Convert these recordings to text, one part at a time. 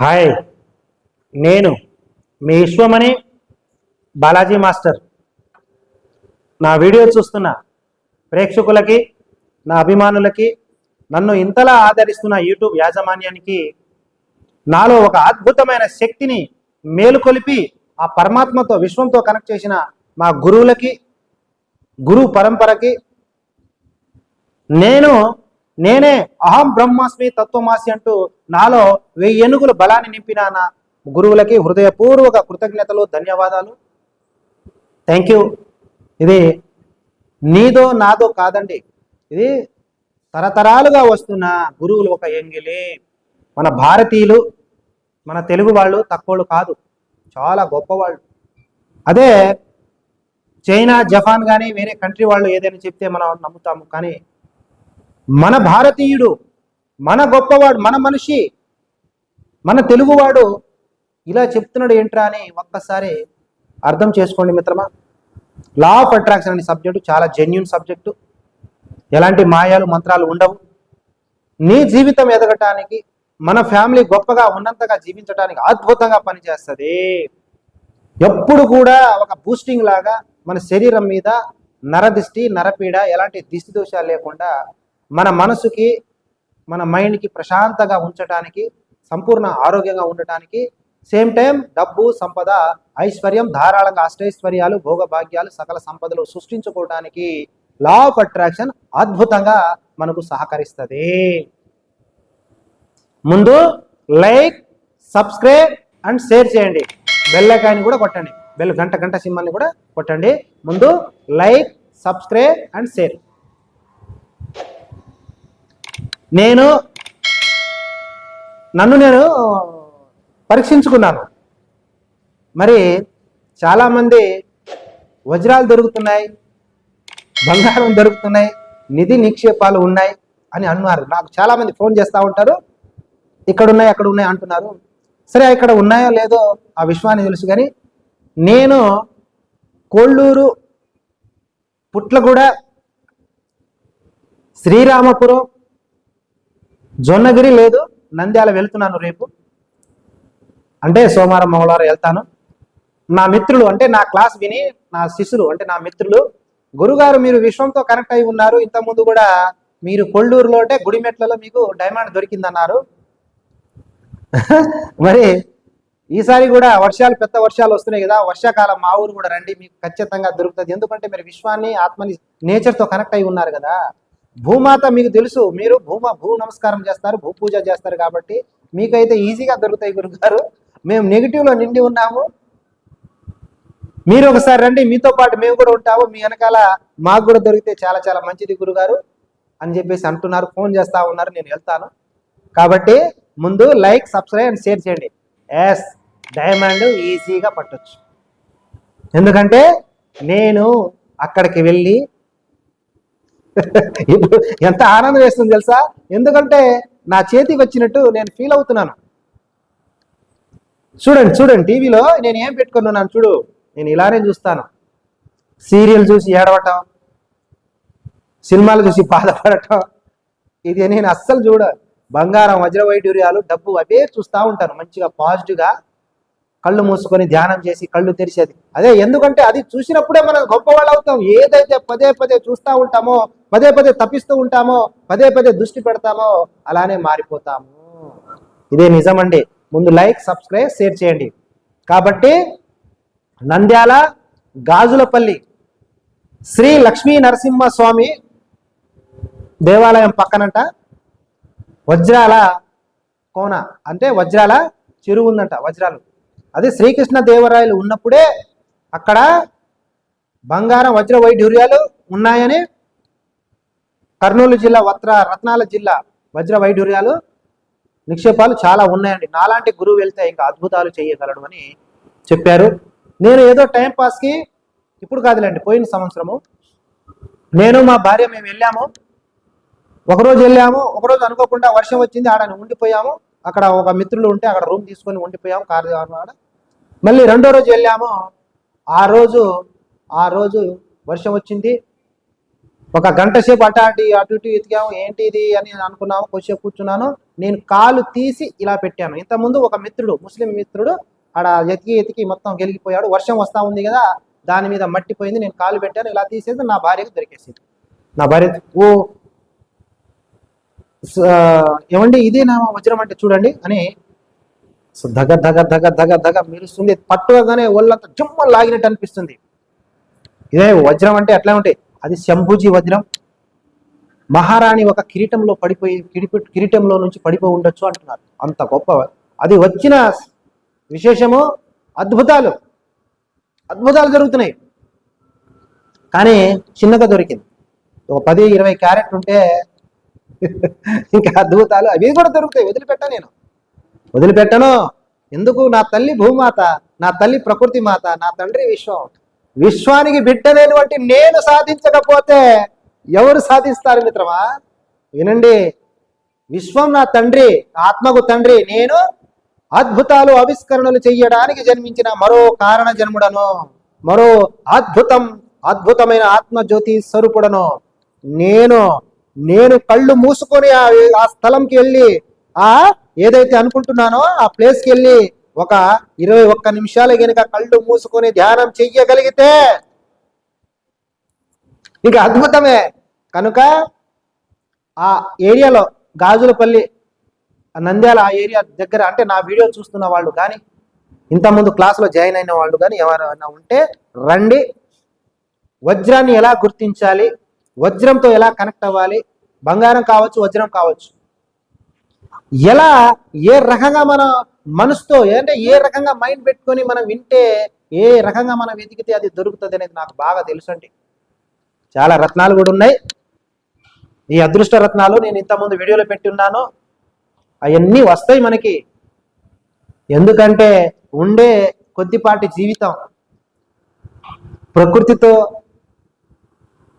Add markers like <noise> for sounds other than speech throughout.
Hi. నేను మీ Vishwamani Balaji master. నా వీడియో చూస్తున్న ప్రేక్షకులకి నా అభిమానులకి నన్ను ఇంతలా ఆదరిస్తున్న యూట్యూబ్ యాజమాన్యానికి నాలో ఒక అద్భుతమైన శక్తిని మేలుకొలిపి ఆ పరమాత్మతో విశ్వంతో కనెక్ట్ చేసిన మా గురువులకి గురు పరంపరకి నేను నేనే అహం బ్రహ్మాస్మి తత్వమాసి అంటూ నాలో వెయ్యి ఏనుగుల బలాన్ని నింపిన నా గురువులకి హృదయపూర్వక కృతజ్ఞతలు ధన్యవాదాలు. థ్యాంక్ యూ ఇది నీదో నాదో కాదండి. ఇది తరతరాలుగా వస్తున్న గురువులు ఒక ఎంగిలి. మన భారతీయులు మన తెలుగు వాళ్ళు తక్కువలు కాదు. చాలా గొప్పవాళ్ళు. అదే చైనా జపాన్ కానీ వేరే కంట్రీ వాళ్ళు ఏదైనా చెప్తే మనం నమ్ముతాము. కానీ మన భారతీయుడు మన గొప్పవాడు మన మనిషి మన తెలుగువాడు ఇలా చెప్తున్నాడు ఏంట్రా అని ఒక్కసారి అర్థం చేసుకోండి మిత్రమా? లా ఆఫ్ అట్రాక్షన్ అనే సబ్జెక్టు చాలా జెన్యున్ సబ్జెక్టు ఎలాంటి మాయాలు మంత్రాలు ఉండవు. నీ జీవితం ఎదగటానికి మన ఫ్యామిలీ గొప్పగా ఉన్నంతగా జీవించడానికి అద్భుతంగా పనిచేస్తుంది. ఎప్పుడు కూడా ఒక బూస్టింగ్ లాగా మన శరీరం మీద నరదిష్టి నరపీడ ఎలాంటి దిష్టి దోషాలు లేకుండా మన మనసుకి మన మైండ్కి ప్రశాంతంగా ఉంచడానికి సంపూర్ణ ఆరోగ్యంగా ఉండటానికి సేమ్ టైం డబ్బు సంపద ఐశ్వర్యం ధారాళంగా అష్టైశ్వర్యాలు భోగభాగ్యాలు సకల సంపదలు సృష్టించుకోవడానికి లా ఆఫ్ అట్రాక్షన్ అద్భుతంగా మనకు సహకరిస్తుంది. ముందు లైక్ సబ్స్క్రైబ్ అండ్ షేర్ చేయండి. బెల్లకాయని కూడా కొట్టండి. బెల్ గంట గంట సింహాన్ని కూడా కొట్టండి. ముందు లైక్ సబ్స్క్రైబ్ అండ్ షేర్. నేను నన్ను నేను పరీక్షించుకున్నాను. మరి చాలామంది వజ్రాలు దొరుకుతున్నాయి బంగారం దొరుకుతున్నాయి నిధి నిక్షేపాలు ఉన్నాయి అని అన్నారు. నాకు చాలామంది ఫోన్ చేస్తూ ఉంటారు. ఇక్కడ ఉన్నాయి అక్కడ ఉన్నాయి అంటున్నారు. సరే ఇక్కడ ఉన్నాయో లేదో ఆ విశ్వాన్ని తెలుసు కానీ నేను కోళ్ళూరు పుట్లగూడ శ్రీరామపురం జొన్నగిరి లేదు నంద్యాల వెళ్తున్నాను రేపు. అంటే సోమవారం మంగళవారం వెళ్తాను. నా మిత్రులు అంటే నా క్లాస్ విని నా శిష్యులు అంటే నా మిత్రులు గురుగారు మీరు విశ్వంతో కనెక్ట్ అయి ఉన్నారు. ఇంతకుముందు కూడా మీరు కొల్లూరులో అంటే గుడిమెట్లలో మీకు డైమండ్ దొరికిందన్నారు. <laughs> మరి ఈసారి కూడా వర్షాలు పెద్ద వర్షాలు వస్తున్నాయి కదా వర్షాకాలం మా ఊరు కూడా రండి మీకు ఖచ్చితంగా దొరుకుతుంది. ఎందుకంటే మీరు విశ్వాన్ని ఆత్మని నేచర్తో కనెక్ట్ అయి ఉన్నారు కదా. భూమాత మీకు తెలుసు మీరు భూమ భూ నమస్కారం చేస్తారు భూ పూజ చేస్తారు కాబట్టి మీకైతే ఈజీగా దొరుకుతాయి గురుగారు. మేము నెగిటివ్లో నిండి ఉన్నాము. మీరు ఒకసారి రండి మీతో పాటు మేము కూడా ఉంటాము. మీ వెనకాల మాకు కూడా దొరికితే చాలా చాలా మంచిది గురుగారు అని చెప్పేసి అంటున్నారు ఫోన్ చేస్తా ఉన్నారు నేను వెళ్తాను. కాబట్టి ముందు లైక్ సబ్స్క్రైబ్ అండ్ షేర్ చేయండి. ఎస్ డైమండ్ ఈజీగా పట్టొచ్చు. ఎందుకంటే నేను అక్కడికి వెళ్ళి ఇప్పుడు ఎంత ఆనందం వేస్తుంది తెలుసా? ఎందుకంటే నా చేతికి వచ్చినట్టు నేను ఫీల్ అవుతున్నాను. చూడండి చూడండి టీవీలో నేను ఏం పెట్టుకున్నాను చూడు. నేను ఇలానే చూస్తాను. సీరియల్ చూసి ఏడవటం సినిమాలు చూసి బాధపడటం ఇది నేను అస్సలు చూడ. బంగారం వజ్ర వైడూర్యాలు డబ్బు అవే చూస్తూ ఉంటాను. మంచిగా పాజిటివ్గా కళ్ళు మూసుకొని ధ్యానం చేసి కళ్ళు తెరిచేది. అదే ఎందుకంటే అది చూసినప్పుడే మనం గొప్పవాళ్ళు అవుతాం ఏదైతే పదే పదే చూస్తూ ఉంటామో పదే పదే తప్పిస్తూ ఉంటామో పదే పదే దృష్టి పెడతామో అలానే మారిపోతాము. ఇదే నిజమండి. ముందు లైక్ సబ్స్క్రైబ్ షేర్ చేయండి. కాబట్టి నంద్యాల గాజులపల్లి శ్రీ లక్ష్మీ నరసింహ స్వామి దేవాలయం పక్కనంట. వజ్రాల కోన. అంటే వజ్రాల చెరువు ఉందంట వజ్రాలు. అదే శ్రీకృష్ణ దేవరాయలు ఉన్నప్పుడే అక్కడ బంగారం వజ్ర వైఢూర్యాలు ఉన్నాయని కర్నూలు జిల్లా వత్ర రత్నాల జిల్లా వజ్ర వైఢూర్యాలు నిక్షేపాలు చాలా ఉన్నాయండి. నాలాంటి గురువు వెళ్తే ఇంకా అద్భుతాలు చేయగలడు అని చెప్పారు. నేను ఏదో టైం పాస్కి ఇప్పుడు కాదులేండి పోయిన సంవత్సరము. నేను మా భార్య మేము వెళ్ళాము. ఒకరోజు వెళ్ళాము. ఒకరోజు అనుకోకుండా వర్షం వచ్చింది ఆడ ఉండిపోయాము. అక్కడ ఒక మిత్రులు ఉంటే అక్కడ రూమ్ తీసుకొని ఉండిపోయాము కారు ఆడ మళ్ళీ రెండో రోజు వెళ్ళాము. ఆ రోజు ఆ రోజు వర్షం వచ్చింది. ఒక గంట సేపు అటు అటు అటు ఇటు ఎతికాము. ఏంటి ఇది అని అనుకున్నాము. కొద్దిసేపు కూర్చున్నాను. నేను కాలు తీసి ఇలా పెట్టాను. ఇంతకుముందు ఒక మిత్రుడు ముస్లిం మిత్రుడు ఆడ ఎతికి ఎతికి మొత్తం గెలిగిపోయాడు. వర్షం వస్తూ ఉంది కదా దాని మీద మట్టిపోయింది నేను కాలు పెట్టాను. ఇలా తీసేది నా భార్యకు దొరికేసింది. నా భార్య ఓ ఏమండి? ఇదే నా వజ్రం అంటే చూడండి అని సో దగ దగ దగ దగ దగ మెరుస్తుంది. పట్టుగానే ఒళ్ళంతా జుమ్మ లాగినట్టు అనిపిస్తుంది. ఇదే వజ్రం అంటే అట్లా ఉంటాయి అది శంభుజీ వజ్రం. మహారాణి ఒక కిరీటంలో పడిపోయి కిరీటంలో నుంచి పడిపోయి ఉండొచ్చు అంటున్నారు. అంత గొప్ప అది వచ్చిన విశేషము అద్భుతాలు. అద్భుతాలు జరుగుతున్నాయి. కానీ చిన్నగా దొరికింది. ఒక పది ఇరవై క్యారెట్ ఉంటే ఇంకా అద్భుతాలు అవి కూడా దొరుకుతాయి. వదిలిపెట్టా నేను. వదిలిపెట్టను. ఎందుకు? నా తల్లి భూమాత నా తల్లి ప్రకృతి మాత నా తండ్రి విశ్వం. విశ్వానికి బిడ్డలేనటువంటి నేను సాధించకపోతే ఎవరు సాధిస్తారు మిత్రమా? వినండి. విశ్వం నా తండ్రి ఆత్మకు తండ్రి. నేను అద్భుతాలు ఆవిష్కరణలు చెయ్యడానికి జన్మించిన మరో కారణ జన్ముడను మరో అద్భుతం అద్భుతమైన ఆత్మజ్యోతి స్వరూపుడను. నేను నేను కళ్ళు మూసుకొని ఆ స్థలంకి వెళ్ళి ఆ ఏదైతే అనుకుంటున్నానో ఆ ప్లేస్కి వెళ్ళి ఒక ఇరవై ఒక్క నిమిషాలు గనుక కళ్ళు మూసుకొని ధ్యానం చెయ్యగలిగితే ఇక అద్భుతమే. కనుక ఆ ఏరియాలో గాజులపల్లి ఆ నంద్యాల ఆ ఏరియా దగ్గర అంటే నా వీడియో చూస్తున్న వాళ్ళు కానీ ఇంతకుముందు క్లాస్లో జాయిన్ అయిన వాళ్ళు కానీ ఎవరైనా ఉంటే రండి. వజ్రాన్ని ఎలా గుర్తించాలి? వజ్రంతో ఎలా కనెక్ట్ అవ్వాలి? బంగారం కావచ్చు వజ్రం కావచ్చు. ఎలా ఏ రకంగా మన మనసుతో అంటే ఏ రకంగా మైండ్ పెట్టుకొని మనం వింటే ఏ రకంగా మనం వెతికితే అది దొరుకుతుంది అనేది నాకు బాగా తెలుసండి చాలా రత్నాలు కూడా ఉన్నాయి. ఈ అదృష్ట రత్నాలు నేను ఇంతకుముందు వీడియోలో పెట్టి ఉన్నాను అవన్నీ వస్తాయి మనకి. ఎందుకంటే ఉండే కొద్దిపాటి జీవితం ప్రకృతితో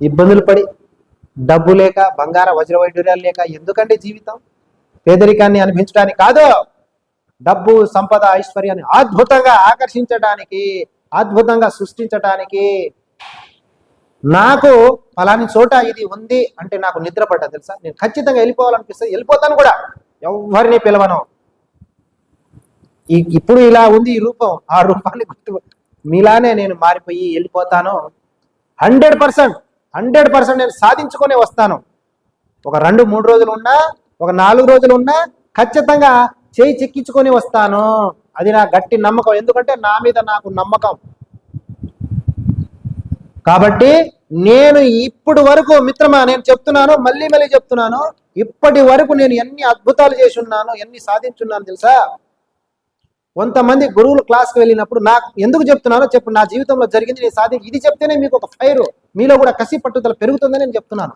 ఇబ్బందులు పడి డబ్బు లేక బంగార వజ్ర వైడూర్యాలు లేక ఎందుకంటే జీవితం? పేదరికాన్ని అనిపించడానికి కాదు. డబ్బు సంపద ఐశ్వర్యాన్ని అద్భుతంగా ఆకర్షించడానికి అద్భుతంగా సృష్టించడానికి నాకు ఫలాని చోట ఇది ఉంది అంటే నాకు నిద్ర పడ్డది తెలుసా? నేను ఖచ్చితంగా వెళ్ళిపోవాలనిపిస్తుంది వెళ్ళిపోతాను కూడా. ఎవరిని పిలవను. ఇప్పుడు ఇలా ఉంది ఈ రూపం. ఆ రూపాన్ని గుర్తు మీలానే నేను మారిపోయి వెళ్ళిపోతాను. Hundred percent. హండ్రెడ్ పర్సెంట్ నేను సాధించుకొని వస్తాను. ఒక రెండు మూడు రోజులు ఉన్నా ఒక నాలుగు రోజులు ఉన్నా ఖచ్చితంగా చేయి చెక్కించుకొని వస్తాను. అది నా గట్టి నమ్మకం. ఎందుకంటే నా మీద నాకు నమ్మకం. కాబట్టి నేను ఇప్పుడు వరకు మిత్రమా నేను చెప్తున్నాను మళ్ళీ మళ్ళీ చెప్తున్నాను. ఇప్పటి వరకు నేను ఎన్ని అద్భుతాలు చేసి ఉన్నాను ఎన్ని సాధించున్నాను తెలుసా? కొంతమంది గురువులు క్లాస్కి వెళ్ళినప్పుడు నాకు ఎందుకు చెప్తున్నానో చెప్పు నా జీవితంలో జరిగింది నేను సాధించి ఇది చెప్తేనే మీకు ఒక ఫైర్ మీలో కూడా కసి పట్టుదల పెరుగుతుందని నేను చెప్తున్నాను.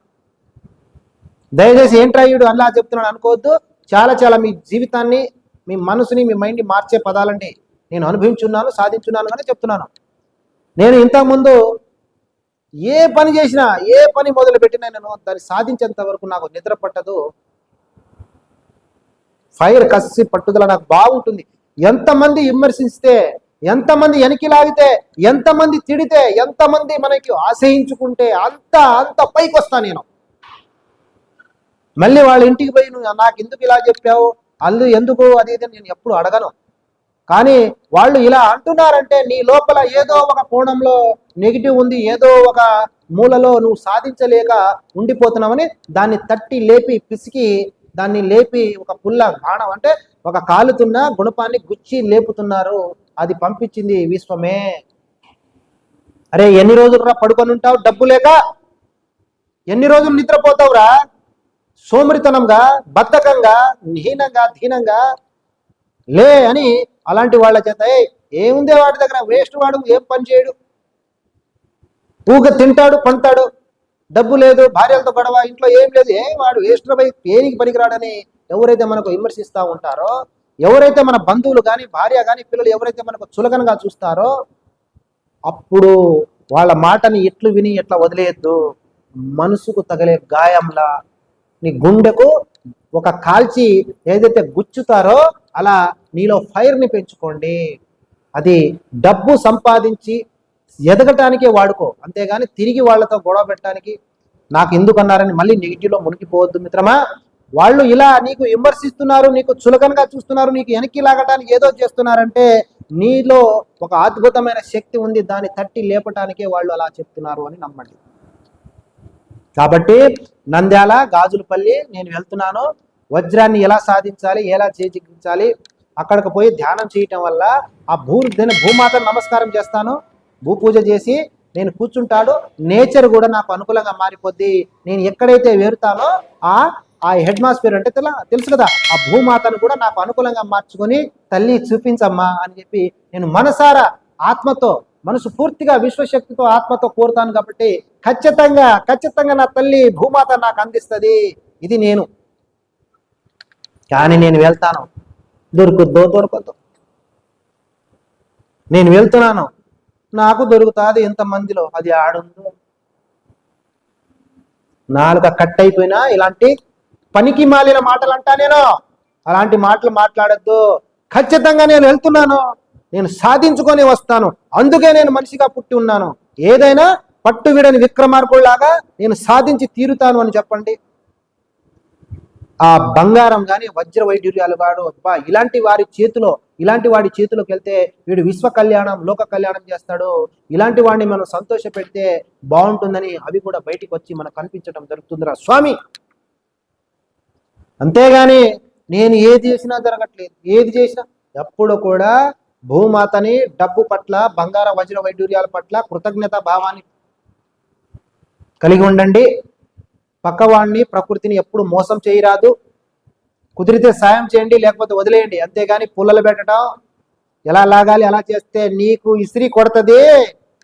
దయచేసి ఏంట్రాయుడు అలా చెప్తున్నాను అనుకోవద్దు. చాలా చాలా మీ జీవితాన్ని మీ మనసుని మీ మైండ్ని మార్చే పదాలండి. నేను అనుభవించున్నాను సాధించున్నాను అని చెప్తున్నాను. నేను ఇంతకుముందు ఏ పని చేసినా ఏ పని మొదలు పెట్టినా నేను దాన్ని సాధించేంత వరకు నాకు నిద్ర పట్టదు. ఫైర్ కసి పట్టుదల నాకు బాగుంటుంది. ఎంతమంది విమర్శిస్తే ఎంతమంది వెనక్కి లాగితే ఎంతమంది తిడితే ఎంతమంది మనకి ఆశయించుకుంటే అంత అంత పైకి వస్తా నేను. మళ్ళీ వాళ్ళ ఇంటికి పోయి నువ్వు నాకు ఎందుకు ఇలా చెప్పావు? అల్లు ఎందుకు? అది ఇది నేను ఎప్పుడు అడగను. కానీ వాళ్ళు ఇలా అంటున్నారంటే నీ లోపల ఏదో ఒక కోణంలో నెగిటివ్ ఉంది ఏదో ఒక మూలలో నువ్వు సాధించలేక ఉండిపోతున్నావని దాన్ని తట్టి లేపి పిసికి దాన్ని లేపి ఒక పుల్ల బాణం అంటే ఒక కాలుతున్న గుణపాన్ని గుచ్చి లేపుతున్నారు. అది పంపించింది విశ్వమే. అరే ఎన్ని రోజులు రా పడుకొని ఉంటావు? డబ్బు లేక? ఎన్ని రోజులు నిద్రపోతావురా? సోమరితనంగా బద్ధకంగా హీనంగా దీనంగా? లే అని అలాంటి వాళ్ళ చేత ఏముందే వాడి దగ్గర? వేస్ట్ వాడు ఏం పని చేయడు? ఊగ తింటాడు పంటాడు డబ్బు లేదు భార్యలతో గొడవ ఇంట్లో ఏం లేదు ఏ వాడు వేస్ట్ పేరికి పేనికి పనికిరాడని ఎవరైతే మనకు విమర్శిస్తూ ఉంటారో ఎవరైతే మన బంధువులు కానీ భార్య కానీ పిల్లలు ఎవరైతే మనకు చులకనగా చూస్తారో అప్పుడు వాళ్ళ మాటని ఎట్లు విని ఎట్లా వదిలేయద్దు. మనసుకు తగిలే గాయంలా నీ గుండెకు ఒక కాల్చి ఏదైతే గుచ్చుతారో అలా నీలో ఫైర్ని పెంచుకోండి. అది డబ్బు సంపాదించి ఎదగటానికే వాడుకో. అంతేగాని తిరిగి వాళ్ళతో గొడవ పెట్టడానికి నాకు ఎందుకు అన్నారని మళ్ళీ నెగిటివ్లో మునిగిపోవద్దు మిత్రమా. వాళ్ళు ఇలా నీకు విమర్శిస్తున్నారు నీకు చులకనగా చూస్తున్నారు నీకు వెనక్కి లాగటానికి ఏదో చేస్తున్నారంటే నీలో ఒక అద్భుతమైన శక్తి ఉంది దాన్ని తట్టి లేపటానికే వాళ్ళు అలా చెప్తున్నారు అని నమ్మండి. కాబట్టి నంద్యాల గాజులపల్లి నేను వెళ్తున్నాను. వజ్రాన్ని ఎలా సాధించాలి ఎలా చేజిక్కించాలి అక్కడికి పోయి ధ్యానం చేయటం వల్ల ఆ భూ నేను భూమాత నమస్కారం చేస్తాను. భూపూజ చేసి నేను కూర్చుంటాడు నేచర్ కూడా నాకు అనుకూలంగా మారిపోద్ది. నేను ఎక్కడైతే వేరుతానో ఆ ఆ హెడ్మాస్ఫియర్ అంటే తెల తెలుసు కదా ఆ భూమాతను కూడా నాకు అనుకూలంగా మార్చుకొని తల్లి చూపించమ్మా అని చెప్పి నేను మనసారా ఆత్మతో మనసు పూర్తిగా విశ్వశక్తితో ఆత్మతో కోరుతాను కాబట్టి ఖచ్చితంగా ఖచ్చితంగా నా తల్లి భూమాత నాకు అందిస్తుంది. ఇది నేను. కానీ నేను వెళ్తాను. దొరుకుద్దో దొరకద్దో. నేను వెళ్తున్నాను. నాకు దొరుకుతుంది ఇంతమందిలో అది ఆడుందో. నాలుక కట్ అయిపోయినా ఇలాంటి పనికి మాలిన మాటలు అంటా నేను. అలాంటి మాటలు మాట్లాడద్దు. ఖచ్చితంగా నేను వెళ్తున్నాను. నేను సాధించుకొని వస్తాను. అందుకే నేను మనిషిగా పుట్టి ఉన్నాను. ఏదైనా పట్టు విడని విక్రమార్కుల్లాగా నేను సాధించి తీరుతాను అని చెప్పండి. ఆ బంగారం కానీ వజ్ర వైడ్యూర్యాలు కాడు అబ్బా ఇలాంటి వారి చేతిలో ఇలాంటి వాడి చేతిలోకి వెళ్తే వీడు విశ్వ కళ్యాణం లోక కళ్యాణం చేస్తాడు. ఇలాంటి వాడిని మనం సంతోష పెడితే బాగుంటుందని అవి కూడా బయటికి వచ్చి మనకు కనిపించడం జరుగుతుందిరా స్వామి. అంతేగాని నేను ఏది చేసినా జరగట్లేదు. ఏది చేసినా ఎప్పుడు కూడా భూమాతని డబ్బు పట్ల బంగార వజ్ర వైడూర్యాల పట్ల కృతజ్ఞత భావాన్ని కలిగి ఉండండి. పక్కవాడిని ప్రకృతిని ఎప్పుడు మోసం చేయరాదు. కుదిరితే సాయం చేయండి లేకపోతే వదిలేయండి. అంతేగాని పుల్లలు పెట్టడం ఎలా లాగాలి ఎలా చేస్తే నీకు ఇస్త్రీ కొడుతుంది.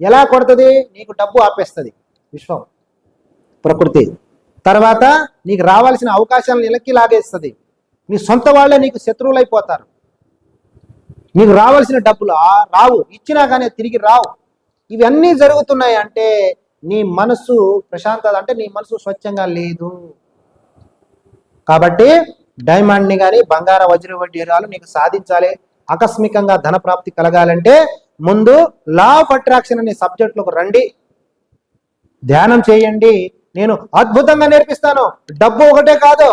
ఎలా కొడుతుంది? నీకు డబ్బు ఆపేస్తుంది. విశ్వం. ప్రకృతి. తర్వాత నీకు రావాల్సిన అవకాశాలను ఇలక్కి లాగేస్తుంది. నీ సొంత వాళ్ళే నీకు శత్రువులైపోతారు. నీకు రావాల్సిన డబ్బులు రావు. ఇచ్చినా కానీ తిరిగి రావు. ఇవన్నీ జరుగుతున్నాయి అంటే నీ మనసు ప్రశాంతత అంటే నీ మనసు స్వచ్ఛంగా లేదు. కాబట్టి డైమండ్ని కానీ బంగార వజ్ర వడ్డీరాలు నీకు సాధించాలి. ఆకస్మికంగా ధన ప్రాప్తి కలగాలంటే ముందు లా ఆఫ్ అట్రాక్షన్ అనే సబ్జెక్టులకు రండి. ధ్యానం చేయండి. నేను అద్భుతంగా నేర్పిస్తాను. డబ్బు ఒకటే కాదు.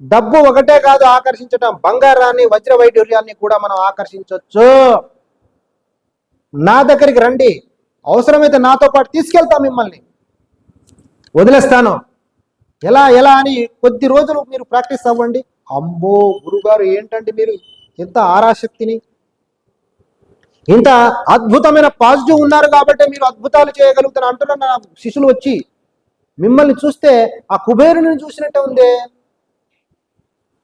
డబ్బు ఒకటే కాదు ఆకర్షించటం. బంగారాన్ని వజ్ర వైడూర్యాన్ని కూడా మనం ఆకర్షించవచ్చు నా దగ్గరికి రండి. అవసరమైతే నాతో పాటు తీసుకెళ్తా మిమ్మల్ని. వదిలేస్తాను. ఎలా ఎలా అని కొద్ది రోజులు మీరు ప్రాక్టీస్ అవ్వండి. అమ్మో గురుగారు ఏంటంటే మీరు? ఎంత ఆరాశక్తిని. ఇంత అద్భుతమైన పాజిటివ్ ఉన్నారు కాబట్టి మీరు అద్భుతాలు చేయగలుగుతారు అంటున్న నా శిష్యులు వచ్చి. మిమ్మల్ని చూస్తే ఆ కుబేరుని చూసినట్టే ఉందే.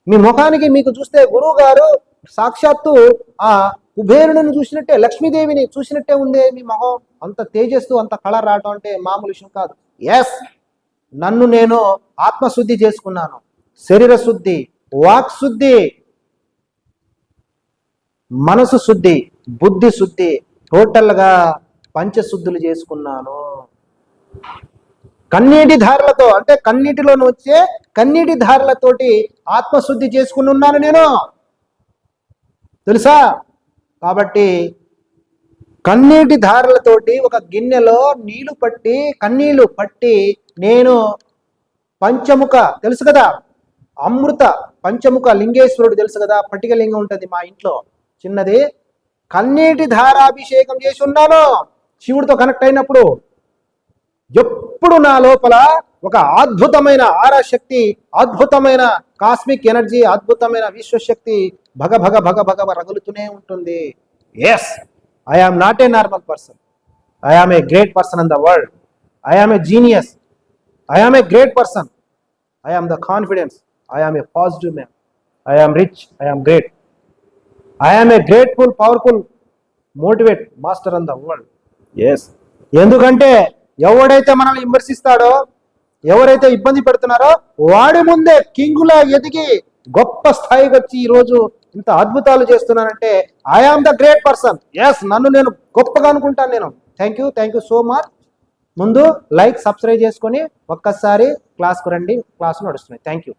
మీ ముఖానికి మీకు చూస్తే గురువు గారు సాక్షాత్తు ఆ కుబేరుని చూసినట్టే లక్ష్మీదేవిని చూసినట్టే ఉందే మీ మొహం. అంత తేజస్సు అంత కళ రావటం అంటే మామూలు విషయం కాదు. ఎస్ నన్ను నేను ఆత్మశుద్ధి చేసుకున్నాను. శరీర శుద్ధి వాక్ శుద్ధి మనసు శుద్ధి బుద్ధి శుద్ధి టోటల్గా పంచశుద్ధులు చేసుకున్నాను. కన్నీటి ధారలతో అంటే కన్నీటిలో వచ్చే కన్నీటి ధారలతోటి ఆత్మశుద్ధి చేసుకుని ఉన్నాను నేను. తెలుసా? కాబట్టి కన్నీటి ధారలతోటి ఒక గిన్నెలో నీళ్ళు పట్టి కన్నీళ్ళు పట్టి నేను పంచముఖ తెలుసు కదా? అమృత పంచముఖ లింగేశ్వరుడు తెలుసు కదా? పట్టికలింగం ఉంటుంది మా ఇంట్లో. చిన్నది. కన్నీటి ధారాభిషేకం చేసి ఉన్నాను. శివుడితో కనెక్ట్ అయినప్పుడు ఎప్పుడు నా లోపల ఒక అద్భుతమైన ఆరాశక్తి అద్భుతమైన కాస్మిక్ ఎనర్జీ అద్భుతమైన విశ్వశక్తి భగ భగ భగ భగ రగులుతూనే ఉంటుంది. Yes I am not a normal person I am a great person in the world I am a genius I am a great person I am the confidence I am a positive man I am rich I am great I am a grateful powerful motivate master in the world yes ఎందుకంటే ఎవడైతే మనల్ని విమర్శిస్తాడో ఎవరైతే ఇబ్బంది పెడుతున్నారో వాడి ముందే కింగులా ఎదిగి గొప్ప స్థాయికి వచ్చి ఈ రోజు ఇంత అద్భుతాలు చేస్తున్నానంటే I am the great person yes నన్ను నేను గొప్పగా అనుకుంటాను నేను. Thank you thank you so much ముందు లైక్ సబ్స్క్రైబ్ చేసుకొని ఒక్కసారి క్లాస్కు రండి క్లాస్ నడుస్తున్నాయి థ్యాంక్ యూ